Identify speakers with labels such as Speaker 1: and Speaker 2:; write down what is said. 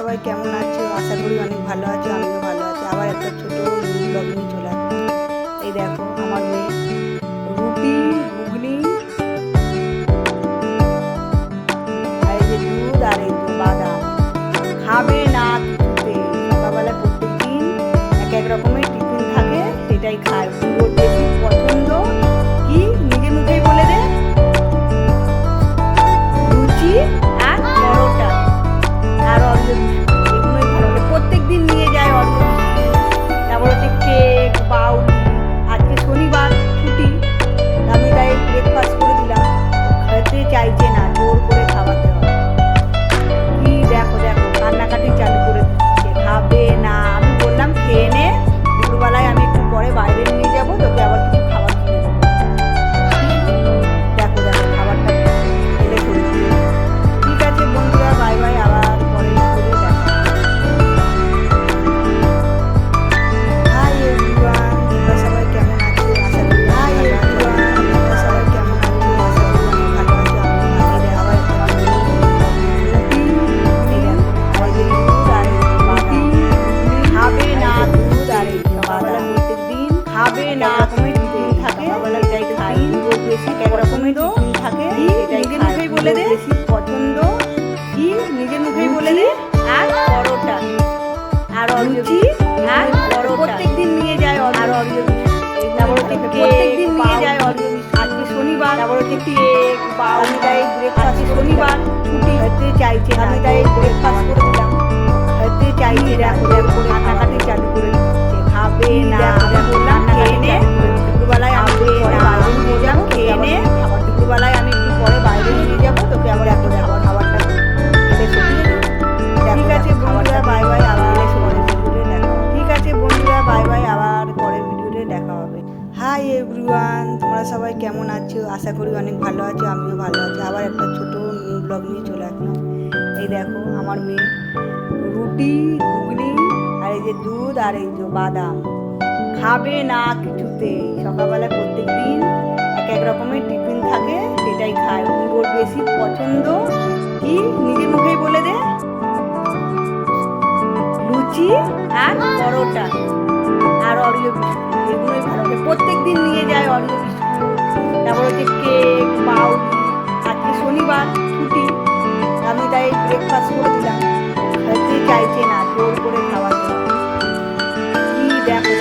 Speaker 1: সবাই কেমন আছো? আশা করি অনেক ভালো আছো, আমিও ভালো আছি। আবার একটা ছোট ব্লগ নিয়ে চলে আসলাম এই দেখো, আমার মেয়ে রুটি, ঘুগনি এই যে দুধ আর এই বাদাম। খাবে না কিছুতে। সকালবেলা প্রত্যেক দিন এক এক রকমের টিফিন থাকে, সেটাই খায়। পুরো খাবে না রকমের টিফিন থাকে। এটাই খাই বেশি এক রকমের টিফিন থাকে। এটাই মুখেই বলে দে। বেশি পছন্দ। কি? নিজের মুখেই বলে দে। আর পরোটা। আর লুচি? আর পরোটা। প্রত্যেক দিন নিয়ে যায় আর তারপর প্রত্যেক দিন নিয়ে যায় অর্ধ আজকে শনিবার। তারপর হচ্ছে কেক বাউলি তাই ব্রেকফাস্ট শনিবার। ছুটি। হতে চাইছে আমি তাই ব্রেকফাস্ট করে এভরিওয়ান, তোমরা সবাই কেমন আছো? আশা করি অনেক ভালো আছো, আমিও ভালো আছি। আবার একটা ছোট ব্লগ নিয়ে চলে আসলাম। এই দেখো, আমার মেয়ে রুটি, ঘুগনি, আর এই যে দুধ, আর এই যে বাদাম। খাবে না কিছুতেই সকালবেলা প্রত্যেক দিন এক এক রকমের টিফিন থাকে, সেটাই খায়। ওর বেশি পছন্দ কি? নিজের মুখেই বলে দে। লুচি আর পরোটা আর অরিও এগুলোই মানে খাবে প্রত্যেক দিন নিয়ে যায় অন্য তারপর হচ্ছে কেক পাউরুটি আজকে শনিবার, ছুটি। আমি তাই ব্রেকফাস্ট করেছিলাম চাইছে না জোর করে খাওয়া দাওয়া কি দেখো?